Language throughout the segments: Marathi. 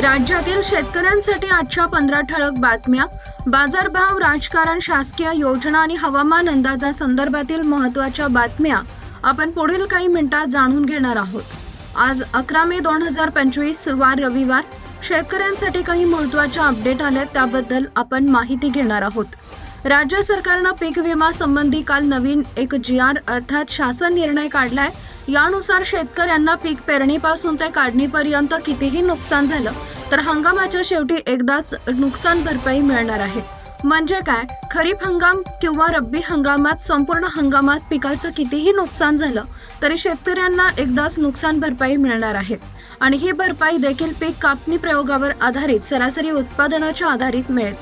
राज्यातील शेतकऱ्यांसाठी आजच्या पंधरा ठळक बातम्या. बाजारभाव राजकारण शासकीय योजना आणि हवामान अंदाजा संदर्भातील महत्त्वाच्या बातम्या आपण पुढील काही मिनिटात जाणून घेणार आहोत. आज अकरा मे दोन हजार पंचवीस वार रविवार. शेतकऱ्यांसाठी काही महत्त्वाच्या अपडेट आल्या त्याबद्दल आपण माहिती घेणार आहोत. राज्य सरकारनं पीक विमा संबंधी काल नवीन एक जी आर अर्थात शासन निर्णय काढलाय. यानुसार शेतकऱ्यांना पीक पेरणीपासून ते काढणीपर्यंत कितीही नुकसान झालं तर हंगामाच्या शेवटी एकदाच नुकसान भरपाई मिळणार आहे. म्हणजे काय? खरीप हंगाम किंवा रब्बी हंगामात संपूर्ण हंगामात पिकाचं कितीही नुकसान झालं तरी शेतकऱ्यांना एकदाच नुकसान भरपाई मिळणार आहे. आणि ही भरपाई देखील पीक कापणी प्रयोगावर आधारित सरासरी उत्पादनाच्या आधारित मिळेल.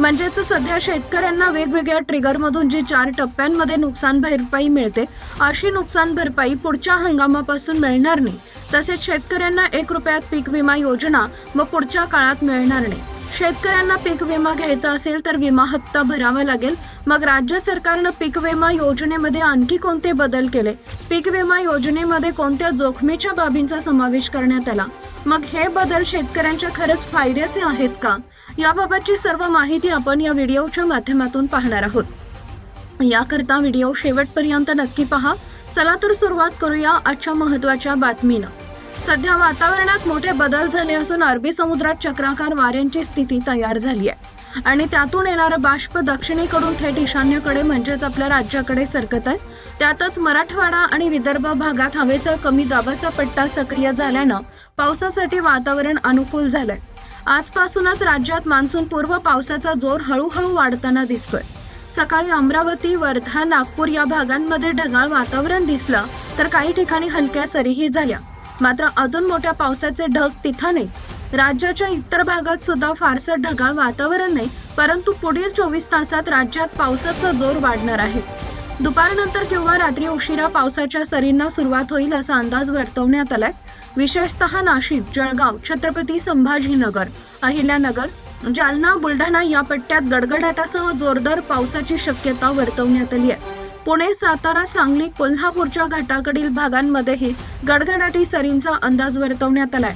म्हणजेच सध्या शेतकऱ्यांना वेगवेगळ्या ट्रिगरमधून जी चार टप्प्यांमध्ये नुकसान भरपाई मिळते अशी नुकसान भरपाई पुढच्या हंगामापासून मिळणार नाही. तसेच शेतकऱ्यांना एक रुपयात पीक विमा योजना व पुढच्या काळात मिळणार नाही. शेतकऱ्यांना पीक विमा घ्यायचा असेल तर विमा हप्ता भरावा लागेल. मग राज्य सरकारनं पीक विमा योजनेमध्ये आणखी कोणते बदल केले? पीक विमा योजनेमध्ये कोणत्या जोखमीच्या बाबींचा समावेश करण्यात आला? मग हे बदल शेतकऱ्यांच्या खरंच फायद्याचे आहेत का? याबाबतची सर्व माहिती आपण या व्हिडिओच्या माध्यमातून पाहणार आहोत. याकरता व्हिडिओ शेवटपर्यंत नक्की पहा. चला तर सुरुवात करूया आजच्या महत्त्वाच्या बातमीनं. सध्या वातावरणात मोठे बदल झाले असून अरबी समुद्रात चक्राकार वाऱ्यांची स्थिती तयार झाली आहे. आणि त्यातून येणारं बाष्प दक्षिणेकडून थेट ईशान्येकडे म्हणजेच आपल्या राज्याकडे सरकत आहे. त्यातच मराठवाडा आणि विदर्भ भागात हवेचा कमी दाबाचा पट्टा सक्रिय झाल्यानं पावसासाठी वातावरण अनुकूल झालंय. आजपासूनच राज्यात मान्सून पूर्व पावसाचा जोर हळूहळू वाढताना दिसतोय. सकाळी अमरावती वर्धा नागपूर या भागांमध्ये ढगाळ वातावरण दिसलं तर काही ठिकाणी हलक्या सरीही झाल्या. मात्र अजून मोठ्या पावसाचे ढग तिथं नाही. राज्याच्या इतर भागात सुद्धा फारसं ढगाळ वातावरण नाही परंतु पुढील चोवीस तासात राज्यात पावसाचा जोर वाढणार आहे. दुपारनंतर किंवा रात्री उशिरा पावसाच्या सरींना सुरुवात होईल असा अंदाज वर्तवण्यात आलाय. विशेषतः नाशिक जळगाव छत्रपती संभाजीनगर अहिल्यानगर जालना बुलढाणा या पट्ट्यात गडगडाटासह जोरदार पावसाची शक्यता वर्तवण्यात आली आहे. पुणे सातारा सांगली कोल्हापूरच्या घाटाकडील भागांमध्येही गडगडाटी सरींचा अंदाज वर्तवण्यात आलाय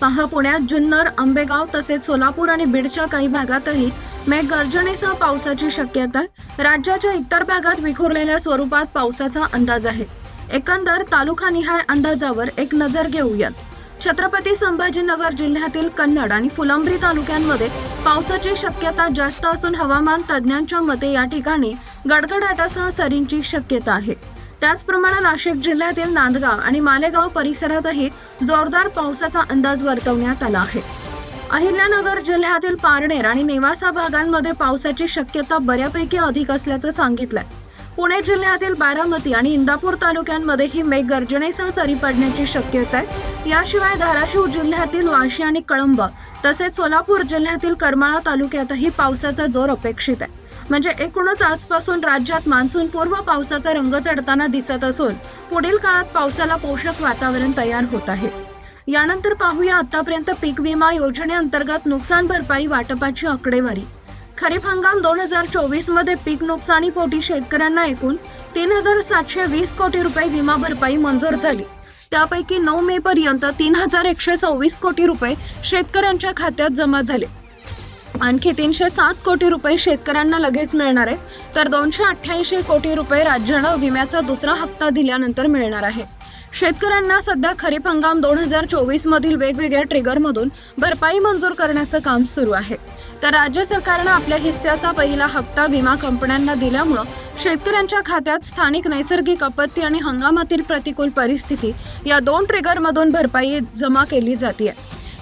पहा पुण्यात जुन्नर आंबेगाव तसेच सोलापूर आणि बीडच्या काही भागातही मेघगर्जनेसह पावसाची शक्यता राज्याच्या इतर भागात विखुरलेल्या स्वरूपात पावसाचा अंदाज आहे. एकंदर तालुकानिहाय अंदाजावर एक नजर घेऊयात. छत्रपती संभाजीनगर जिल्ह्यातील कन्नड आणि फुलंब्री तालुक्यांमध्ये पावसाची शक्यता जास्त असून हवामान तज्ज्ञांच्या मते या ठिकाणी गडगडाटासह सरींची शक्यता आहे. त्याचप्रमाणे नाशिक जिल्ह्यातील नांदगाव आणि मालेगाव परिसरातही जोरदार पावसाचा अंदाज वर्तवण्यात आला आहे. अहिल्यानगर जिल्ह्यातील पारनेर आणि नेवासा भागांमध्ये पावसाची शक्यता बऱ्यापैकी अधिक असल्याचं सांगितलंय. पुणे जिल्ह्यातील बारामती आणि इंदापूर तालुक्यांमध्येही मेघगर्जनेसह सरी पडण्याची शक्यता आहे. याशिवाय धाराशिव जिल्ह्यातील वाशी आणि कळंब तसेच सोलापूर जिल्ह्यातील करमाळा तालुक्यातही पावसाचा जोर अपेक्षित आहे. म्हणजे एकूणच आजपासून राज्यात मान्सून पूर्व पावसाचा रंग चढताना दिसत असून पुढील काळात पावसाला पोषक वातावरण तयार होत आहे. यानंतर पाहूया आतापर्यंत पीक विमा योजनेअंतर्गत नुकसान भरपाई वाटपाची आकडेवारी. खरीप हंगाम दोन हजार चोवीसमध्ये पीक नुकसानीपोटी शेतकऱ्यांना एकूण तीन हजार सातशे वीस कोटी रुपये विमा भरपाई मंजूर झाली. त्यापैकी नऊ मे पर्यंत तीन हजार एकशे सव्वीस कोटी रुपये शेतकऱ्यांच्या खात्यात जमा झाले. आणखी तीनशे सात कोटी रुपये शेतकऱ्यांना लगेच मिळणार आहे तर दोनशे अठ्ठ्याऐंशी कोटी रुपये राज्यानं विम्याचा दुसरा हप्ता दिल्यानंतर मिळणार आहे. शेतकऱ्यांना सध्या खरीप हंगाम दोन हजार चोवीस मधील वेगवेगळ्या ट्रिगरमधून भरपाई मंजूर करण्याचं काम सुरू आहे. तर राज्य सरकारनं आपल्या हिस्स्याचा पहिला हप्ता विमा कंपन्यांना दिल्यामुळं शेतकऱ्यांच्या खात्यात स्थानिक नैसर्गिक आपत्ती आणि हंगामातील प्रतिकूल परिस्थिती या दोन ट्रिगरमधून भरपाई जमा केली जाते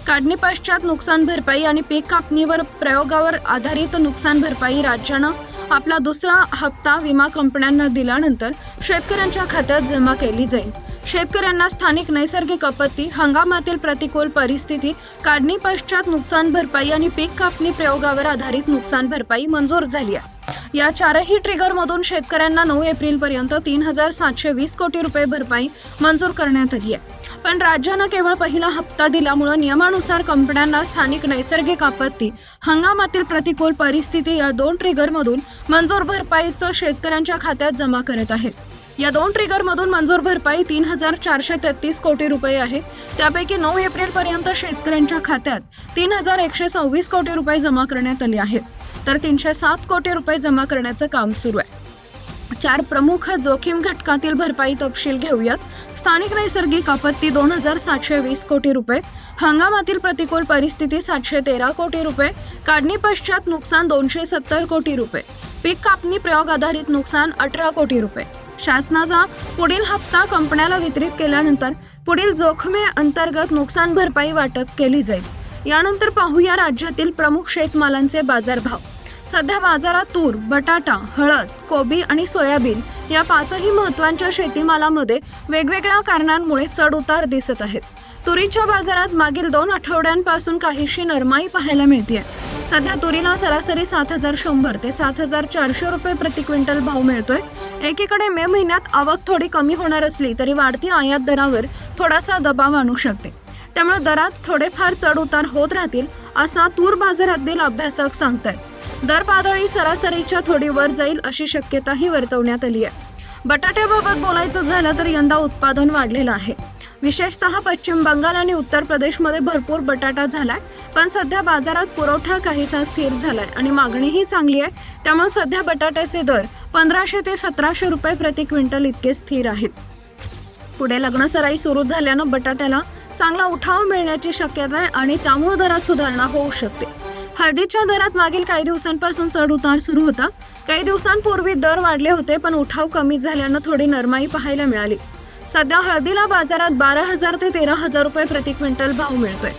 काढणी पश्चात नुकसान भरपाई आणि पीक कापणीवर प्रयोगावर आधारित नुकसान भरपाई राज्यानं आपला दुसरा हप्ता विमा कंपन्यांना दिल्यानंतर शेतकऱ्यांच्या खात्यात जमा केली जाईल. शेतकऱ्यांना स्थानिक नैसर्गिक आपत्ती हंगामातील प्रतिकूल परिस्थिती काढणी पश्चात नुकसान भरपाई आणि पीक कापणी प्रयोगावर आधारित नुकसान भरपाई मंजूर झाली आहे. या चारही ट्रिगरमधून शेतकऱ्यांना नऊ एप्रिल पर्यंत तीन हजार सातशे वीस कोटी रुपये भरपाई मंजूर करण्यात आली आहे. पण राज्यानं केवळ पहिला हप्ता दिल्यामुळं नियमानुसार कंपन्यांना स्थानिक नैसर्गिक आपत्ती हंगामातील प्रतिकूल परिस्थिती या दोन ट्रिगरमधून मंजूर भरपाईचं शेतकऱ्यांच्या खात्यात जमा करत आहेत. या दोन ट्रिगरमधून मंजूर भरपाई तीन हजार चारशे तेहतीस कोटी रुपये आहे. त्यापैकी नऊ एप्रिलपर्यंत शेतकऱ्यांच्या खात्यात तीन हजार एकशे सव्वीस कोटी रुपये जमा करण्यात आले आहेत. तर तीनशे सात कोटी रुपये जमा करण्याचं काम सुरू आहे. चार प्रमुख जोखीम घटकातील भरपाई तपशील घेऊयात. स्थानिक नैसर्गिक आपत्ती दोन हजार सातशे वीस कोटी रुपये. हंगामातील प्रतिकूल परिस्थिती सातशे तेरा कोटी रुपये. काढणी पश्चात नुकसान दोनशे सत्तर कोटी रुपये. पीक कापणी प्रयोग आधारित नुकसान अठरा कोटी रुपये. शासनाचा पुढील हप्ता कंपन्याला वितरित केल्यानंतर पुढील जोखमे अंतर्गत नुकसान भरपाई वाटप केली जाईल. यानंतर पाहूया राज्यातील प्रमुख शेतमालांचे बाजारभाव. सध्या बाजारात तूर बटाटा हळद कोबी आणि सोयाबीन या पाचही महत्त्वाच्या शेतीमालामध्ये वेगवेगळ्या कारणांमुळे चढ उतार दिसत आहेत. तुरीच्या बाजारात मागील दोन आठवड्यांपासून काहीशी नरमाई पाहायला मिळते सध्या तुरीला सरासरी सात हजार शंभर ते सात हजार चारशे रुपये प्रति क्विंटल भाव मिळतोय. एकीकडे मे महिन्यात आवक थोडी कमी होणार असली तरी वाढती आयात दरावर थोडासा दबाव आणू शकते. त्यामुळे दरात थोडेफार चढ उतार होत राहतील असा तूर बाजारातील अभ्यासक सांगतायत. दर पातळी सरासरीच्या थोडी वर जाईल अशी शक्यताही वर्तवण्यात आली आहे. बटाट्याबाबत बोलायचं झालं तर यंदा उत्पादन वाढलेलं आहे. विशेषतः पश्चिम बंगाल आणि उत्तर प्रदेशमध्ये भरपूर बटाटा झालाय पण सध्या बाजारात पुरवठा काहीसा स्थिर झालाय आणि मागणीही चांगली आहे. त्यामुळे सध्या बटाट्याचे दर पंधराशे ते सतराशे रुपये प्रति क्विंटल इतके स्थिर आहेत. पुढे लग्नसराई सुरू झाल्यानं बटाट्याला चांगला उठाव मिळण्याची शक्यता आहे आणि त्यामुळे दरात सुधारणा होऊ शकते. हळदीच्या दरात मागील काही दिवसांपासून चढ उतार सुरू होता. काही दिवसांपूर्वी दर वाढले होते पण उठाव कमी झाल्यानं थोडी नरमाई पाहायला मिळाली. सध्या हळदीला बाजारात बारा हजार ते तेरा हजार रुपये प्रति क्विंटल भाव मिळतोय.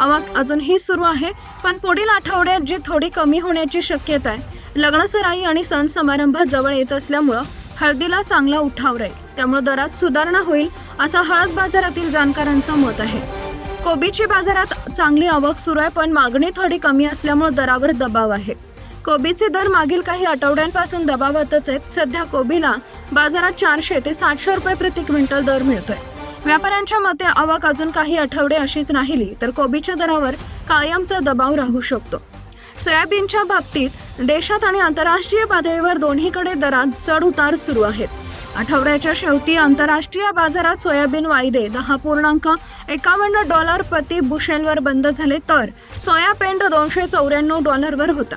आवक अजूनही सुरू आहे पण पुढील आठवड्यात जी थोडी कमी होण्याची शक्यता आहे लग्नसराई आणि सण समारंभ जवळ येत असल्यामुळं हळदीला चांगला उठाव राहील. त्यामुळे दरात सुधारणा होईल असं हळद बाजारातील जाणकारांचं मत आहे. कोबीची बाजारात चांगली आवक सुरू आहे पण मागणी थोडी कमी असल्यामुळे दरावर दबाव आहे. कोबीचे दर मागील काही आठवड्यांपासून दबावातच आहेत. सध्या कोबीला बाजारात चारशे ते सातशे रुपये प्रति क्विंटल दर मिळतोय. व्यापाऱ्यांच्या मते आवक अजून काही आठवडे अशीच राहिली तर कोबीच्या दरावर कायमचा दबाव राहू शकतो. सोयाबीनच्या बाबतीत देशात आणि आंतरराष्ट्रीय पातळीवर दोन्हीकडे दरात चढ उतार सुरू आहेत. आठवड्याच्या शेवटी आंतरराष्ट्रीय बाजारात सोयाबीन वायदे दहा पूर्णांक एकावन्न डॉलर प्रति बुशेलवर बंद झाले तर सोया पेंड दोनशे चौऱ्याण्णव डॉलरवर होता.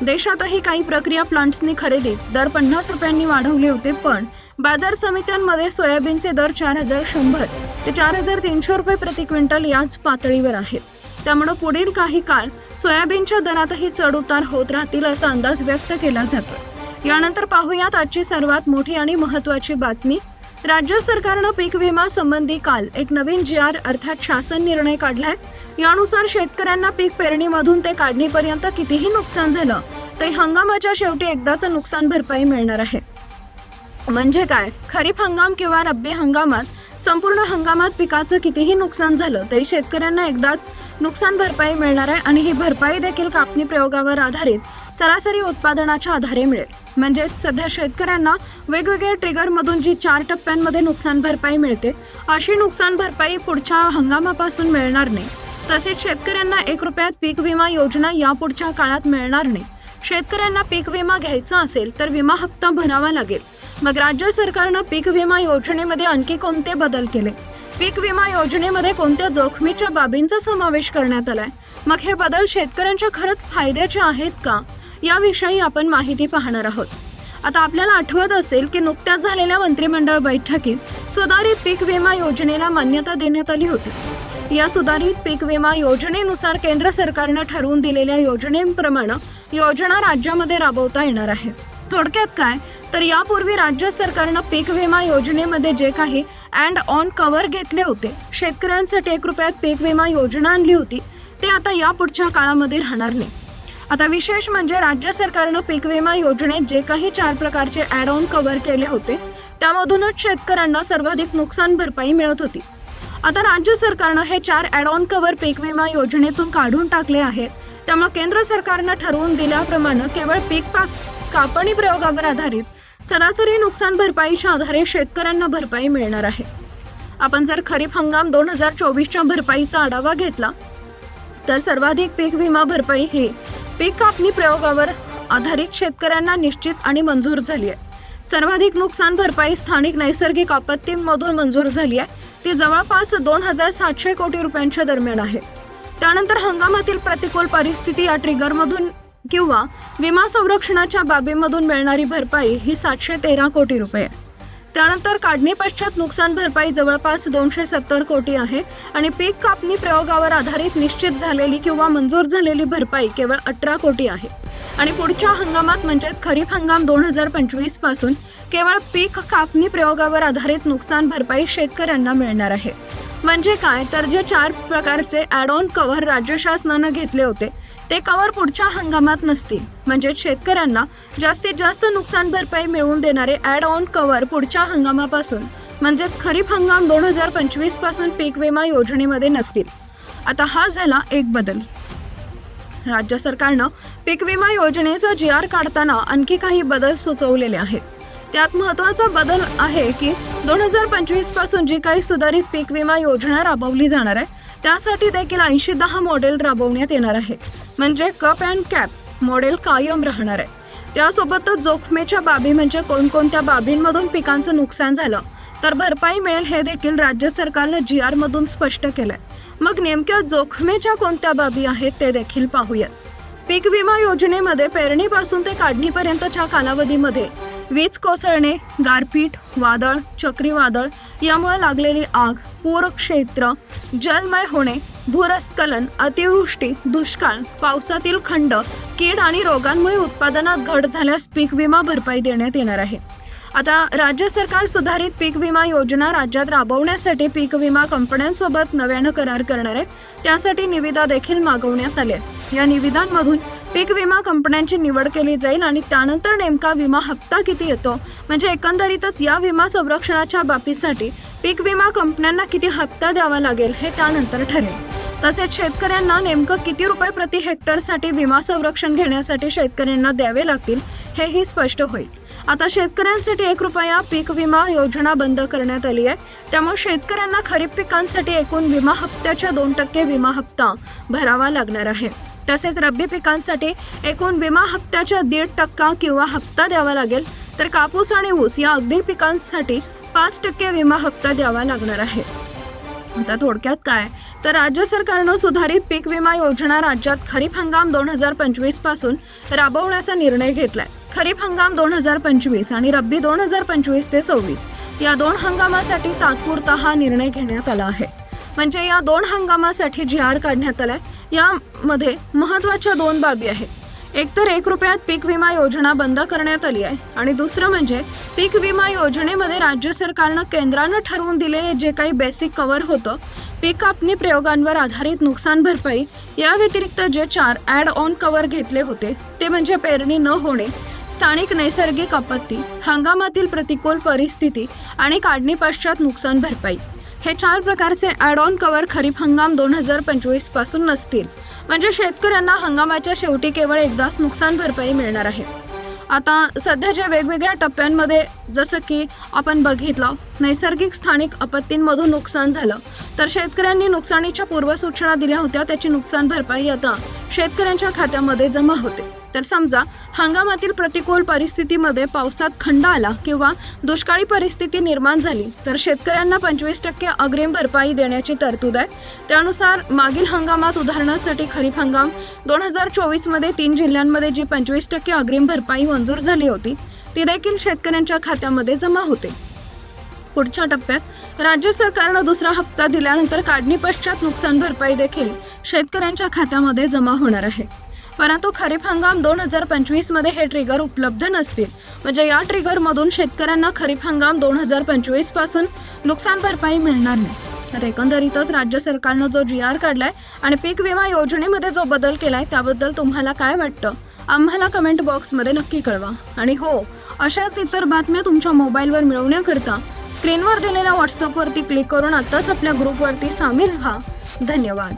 देशातही काही प्रक्रिया प्लांट्सनी खरेदी दर पन्नास रुपयांनी वाढवले होते पण बाजार समित्यांमध्ये सोयाबीनचे दर चार हजार शंभर ते चार हजार तीनशे रुपये प्रति क्विंटल याच पातळीवर आहेत. त्यामुळे पुढील काही काळ सोयाबीनच्या दरातही चढ उतार होत राहतील असा अंदाज व्यक्त केला जातो. यानंतर पाहूयात आजची सर्वात मोठी आणि महत्त्वाची बातमी. राज्य सरकारनं पीक विमा संबंधी काल एक नवीन जी आर अर्थात शासन निर्णय काढलाय. यानुसार शेतकऱ्यांना पीक पेरणीमधून ते काढणीपर्यंत कितीही नुकसान झालं तरी हंगामाच्या शेवटी एकदाचं नुकसान भरपाई मिळणार आहे. म्हणजे काय? खरीप हंगाम किंवा रब्बी हंगामात संपूर्ण हंगामात पिकाचं कितीही नुकसान झालं तरी शेतकऱ्यांना एकदाच नुकसान भरपाई मिळणार आहे आणि ही भरपाई देखील कापणी प्रयोगावर आधारित सरासरी उत्पादनाच्या आधारे मिळेल. म्हणजेच सध्या शेतकऱ्यांना वेगवेगळ्या ट्रिगरमधून जी चार टप्प्यांमध्ये नुकसान भरपाई मिळते अशी नुकसान भरपाई पुढच्या हंगामापासून मिळणार नाही. तसेच शेतकऱ्यांना एक रुपयात पीक विमा योजना यापुढच्या काळात मिळणार नाही. शेतकऱ्यांना पीक विमा घ्यायचा असेल तर विमा हप्ता भरावा लागेल. मग राज्य सरकारनं पीक विमा योजनेमध्ये आणखी कोणते बदल केले? पीक विमा योजनेमध्ये कोणत्या जोखमीच्या बाबींचा समावेश करण्यात आलाय? मग हे बदल शेतकऱ्यांच्या खरंच फायद्याचे आहेत का? याविषयी आपण माहिती पाहणार आहोत. आता आपल्याला आठवत असेल की नुकत्याच झालेल्या मंत्रिमंडळ बैठकीत सुधारित पीक विमा योजनेला मान्यता देण्यात आली होती. या सुधारित पीक विमा योजनेनुसार केंद्र सरकारनं ठरवून दिलेल्या योजनेप्रमाणे योजना राज्यामध्ये राबवता येणार आहे. थोडक्यात काय? तर यापूर्वी राज्य सरकारनं पीक विमा योजनेमध्ये जे काही अँड ऑन कव्हर घेतले होते शेतकऱ्यांसाठी एक रुपयात पीक विमा योजना आणली होती ते आता यापुढच्या काळामध्ये राहणार नाही. आता विशेष म्हणजे राज्य सरकारनं पीक विमा योजनेत जे काही चार प्रकारचे ॲड ऑन कव्हर केले होते त्यामधूनच शेतकऱ्यांना सर्वाधिक नुकसान भरपाई मिळत होती. आता राज्य सरकारनं हे चार ॲड ऑन कव्हर पीक विमा योजनेतून काढून टाकले आहेत. त्यामुळे केंद्र सरकारनं ठरवून दिल्याप्रमाणे केवळ पीक पाक कापणी प्रयोगावर आधारित सरासरी नुकसान भरपाईच्या आधारे शेतकऱ्यांना भरपाई मिळणार आहे. आपण जर खरीप हंगाम दोन हजार चोवीसच्या भरपाईचा आढावा घेतला तर सर्वाधिक पीक विमा भरपाई ही पीक कापणी प्रयोगावर आधारित शेतकऱ्यांना निश्चित आणि मंजूर झाली आहे. सर्वाधिक नुकसान भरपाई स्थानिक नैसर्गिक आपत्तींमधून मंजूर झाली आहे. ती जवळपास दोन हजार सातशे कोटी रुपयांच्या दरम्यान आहे. त्यानंतर हंगामातील प्रतिकूल परिस्थिती या ट्रिगरमधून किंवा विमा संरक्षणाच्या बाबीमधून मिळणारी भरपाई ही सातशे तेरा कोटी रुपये आहे. त्यानंतर काढणी पश्चात नुकसान भरपाई जवळपास दोनशे सत्तर कोटी आहे आणि पीक कापणी प्रयोगावर आधारित निश्चित झालेली किंवा मंजूर झालेली भरपाई केवळ अठरा कोटी आहे. आणि पुढच्या हंगामात म्हणजेच खरीप हंगाम दोन हजार पंचवीसपासून केवळ पीक कापणी प्रयोगावर आधारित नुकसान भरपाई शेतकऱ्यांना मिळणार आहे. म्हणजे काय? तर जे चार प्रकारचे ॲड ऑन कव्हर राज्य शासनानं घेतले होते. ते कवर पुढच्या हंगामात नसतील. म्हणजे शेतकऱ्यांना जास्तीत जास्त नुकसान भरपाई मिळवून देणारे ॲड ऑन कवर पुढच्या हंगामापासून म्हणजेच खरीप हंगाम दोन हजार पंचवीसपासून पीक विमा योजनेमध्ये नसतील. आता हा झाला एक बदल. राज्य सरकारनं पीक विमा योजनेचा जी आर काढताना आणखी काही बदल सुचवलेले आहेत. त्यात महत्त्वाचा बदल आहे की दोन हजार पंचवीसपासून जी काही सुधारित पीक विमा योजना राबवली जाणार आहे त्यासाठी देखील ऐंशी दहा मॉडेल राबवण्यात येणार आहे म्हणजे कप अँड कॅप मॉडेल कायम राहणार आहे. त्यासोबतच जोखमीच्या बाबी म्हणजे कोणकोणत्या बाबींमधून पिकांचं नुकसान झालं तर भरपाई मिळेल हे देखील राज्य सरकारनं जी आर मधून स्पष्ट केलंय. मग नेमक्या जोखमीच्या कोणत्या बाबी आहेत ते देखील पाहूयात. पीक विमा योजनेमध्ये पेरणीपासून ते काढणीपर्यंतच्या कालावधीमध्ये वीज कोसळणे गारपीट वादळ चक्रीवादळ यामुळे लागलेली आग पूरक्षेत्र जलमय होणे भूरस्खलन अतिवृष्टी दुष्काळ पावसातील खंड कीड आणि रोगांमुळे उत्पादनात घट झाल्यास पीक विमा भरपाई देण्यात येणार आहे. आता राज्य सरकार सुधारित पीक विमा योजना राज्यात राबवण्यासाठी पीक विमा कंपन्यांसोबत नव्यानं करार करणार आहे. त्यासाठी निविदा देखील मागवण्यात आल्या या निविदांमधून पीक विमा कंपन्यांची निवड केली जाईल आणि त्यानंतर नेमका विमा हप्ता किती येतो? म्हणजे एकंदरीतच या विमा संरक्षणाच्या बाबीसाठी पीक विमा कंपन्यांना किती हप्ता द्यावा लागेल हे त्यानंतर ठरेल. तसेच शेतकऱ्यांना नेमकं किती रुपये प्रति हेक्टरसाठी विमा संरक्षण घेण्यासाठी शेतकऱ्यांना द्यावे लागतील हेही स्पष्ट होईल. आता शेतकऱ्यांसाठी एक रुपया पीक विमा योजना बंद करण्यात आली आहे. त्यामुळे शेतकऱ्यांना खरीप पिकांसाठी एकूण विमा हप्त्याच्या दोन टक्के विमा हप्ता भरावा लागणार आहे. तसेच रब्बी पिकांसाठी एकूण विमा हप्त्याच्या दीड टक्का किंवा हप्ता द्यावा लागेल. तर कापूस आणि ऊस या अगदी पिकांसाठी पाच टक्के विमा हप्ता द्यावा लागणार आहे. आता थोडक्यात काय? तर राज्य सरकारनं सुधारित पीक विमा योजना राज्यात खरीप हंगाम दोन हजार पंचवीसपासून राबवण्याचा निर्णय घेतलाय. खरीप हंगाम दोन हजार पंचवीस आणि रब्बी दोन हजार पंचवीस ते सव्वीस या दोन हंगामासाठी तात्पुरता हा निर्णय घेण्यात आला आहे. म्हणजे या दोन हंगामासाठी जी आर काढण्यात आलाय यामध्ये महत्त्वाच्या दोन बाबी आहेत. एकतर एक रुपयात पीक विमा योजना बंद करण्यात आली आहे. आणि दुसरं म्हणजे पीक विमा योजनेमध्ये राज्य सरकारनं केंद्रानं ठरवून दिलेले जे काही बेसिक कव्हर होतं पीक कापणी प्रयोगांवर आधारित नुकसान भरपाई या व्यतिरिक्त जे चार ॲड ऑन कव्हर घेतले होते ते म्हणजे पेरणी न होणे स्थानिक नैसर्गिक आपत्ती हंगामातील प्रतिकूल परिस्थिती आणि काढणी पश्चात नुकसान भरपाई. हे चार प्रकारचे ॲड ऑन कव्हर खरीप हंगाम दोन हजार पंचवीसपासून नसतील. म्हणजे शेतकऱ्यांना हंगामाच्या शेवटी केवळ एकदाच नुकसान भरपाई मिळणार आहे. आता सध्याच्या वेगवेगळ्या टप्प्यांमध्ये जसं की आपण बघितलं नैसर्गिक स्थानिक आपत्तींमधून नुकसान झालं तर शेतकऱ्यांनी नुकसानीच्या पूर्वसूचना दिल्या होत्या त्याची नुकसान भरपाई आता शेतकऱ्यांच्या खात्यामध्ये जमा होते. तर समजा हंगामातील प्रतिकूल परिस्थितीमध्ये पावसात खंड आला किंवा दुष्काळी परिस्थिती निर्माण झाली तर शेतकऱ्यांना पंचवीस टक्के अग्रिम भरपाई देण्याची तरतूद आहे. त्यानुसार मागील हंगामात उदाहरणासाठी खरीप हंगाम दोन हजार चोवीसमध्ये तीन जिल्ह्यांमध्ये जी पंचवीस टक्के अग्रिम भरपाई मंजूर झाली होती ती देखील शेतकऱ्यांच्या खात्यामध्ये जमा होते. पुढच्या टप्प्यात राज्य सरकारनं दुसरा हप्ता दिल्यानंतर काढणी पश्चात नुकसान भरपाई देखील शेतकऱ्यांच्या खात्यामध्ये जमा होणार आहे. परंतु खरीप हंगाम दोन हजार पंचवीसमध्ये हे ट्रिगर उपलब्ध नसतील. म्हणजे या ट्रिगरमधून शेतकऱ्यांना खरीप हंगाम दोन हजार पंचवीसपासून नुकसान भरपाई मिळणार नाही. तर एकंदरीतच राज्य सरकारनं जो जी आर काढलाय आणि पीक विमा योजनेमध्ये जो बदल केलाय त्याबद्दल तुम्हाला काय वाटतं? आम्हाला कमेंट बॉक्समध्ये नक्की कळवा. आणि हो अशाच इतर बातम्या तुमच्या मोबाईलवर मिळवण्याकरता स्क्रीनवर दिलेल्या व्हॉट्सअपवरती क्लिक करून आत्ताच आपल्या ग्रुपवरती सामील व्हा. धन्यवाद.